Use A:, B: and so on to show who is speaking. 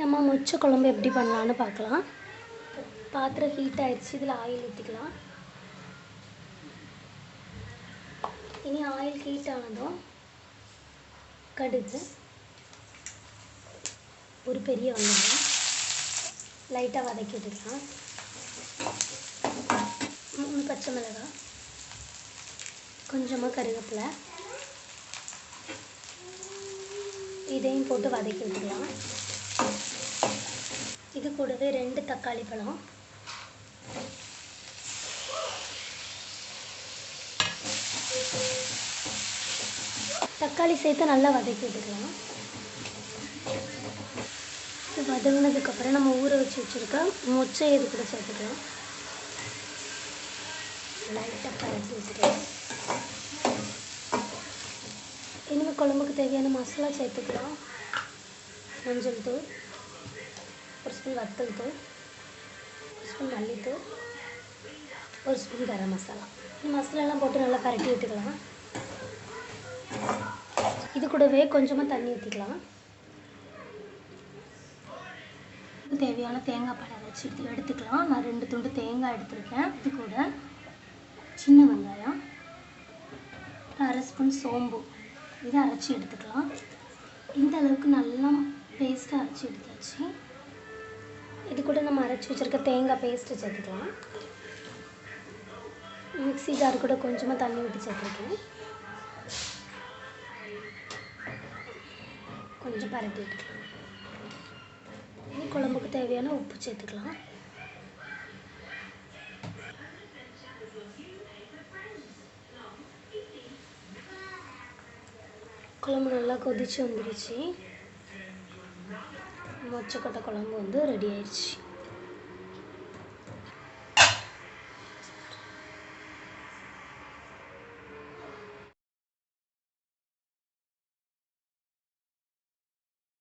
A: நம்ம மொச்சை குழம்பு எப்படி பண்ணலான்னு பார்க்கலாம். பாத்திரம் ஹீட் ஆயிடுச்சு இதில் ஆயில் ஊற்றிக்கலாம் இனி ஆயில் ஹீட் ஆனதும் கடுகு ஒரு பெரிய வெங்காயம் லைட்டாக வதக்கி விட்டுக்கலாம். மூணு பச்சை மிளகாய் கொஞ்சமாக கருவேப்பிலை. இதையும் போட்டு வதக்கி விட்டுக்கலாம். இது கூடவே ரெண்டு தக்காளி பழம். தக்காளி சேர்த்து நல்லா வதக்கி விட்டுக்கலாம். இது வதங்கினதுக்கப்புறம் நம்ம ஊற வச்சு வச்சுருக்க மொச்சை இது கூட சேர்த்துக்கலாம். லைட்டாக பரட்டி விட்டுக்கலாம். இனிமேல் குழம்புக்கு தேவையான மசாலா சேர்த்துக்கலாம். மஞ்சள் தூள். ஒரு ஸ்பூன் வத்தல் தூள் ஒரு ஸ்பூன் மல்லித்தூள் ஒரு ஸ்பூன் கரம் மசாலா. இந்த மசாலாலாம் போட்டு நல்லா பரட்டி விட்டுக்கலாம். இது கூடவே கொஞ்சமாக தண்ணி ஊற்றிக்கலாம் தேவையான தேங்காய் பால் அரைச்சி எடுத்து எடுத்துக்கலாம். நான் ரெண்டு துண்டு தேங்காய் எடுத்திருக்கேன். இது கூட சின்ன வெங்காயம் அரை ஸ்பூன் சோம்பு. இதை அரைச்சி எடுத்துக்கலாம். இந்த அளவுக்கு நல்லா பேஸ்ட்டாக அரைச்சி எடுத்தாச்சு. இது கூட நம்ம அரைச்சி வச்சுருக்க தேங்காய் பேஸ்ட்டு சேர்த்துக்கலாம். மிக்ஸி ஜார் கூட கொஞ்சமாக தண்ணி ஊற்றி சேர்த்துருக்கேன். கொஞ்சம் பரட்டி விட்டுக்கலாம் இனி குழம்புக்கு தேவையான உப்பு சேர்த்துக்கலாம். குழம்பு நல்லா கொதிச்சு வந்துருச்சு. மொச்சக்கொட்டை குழம்பு வந்து ரெடி ஆயிடுச்சு.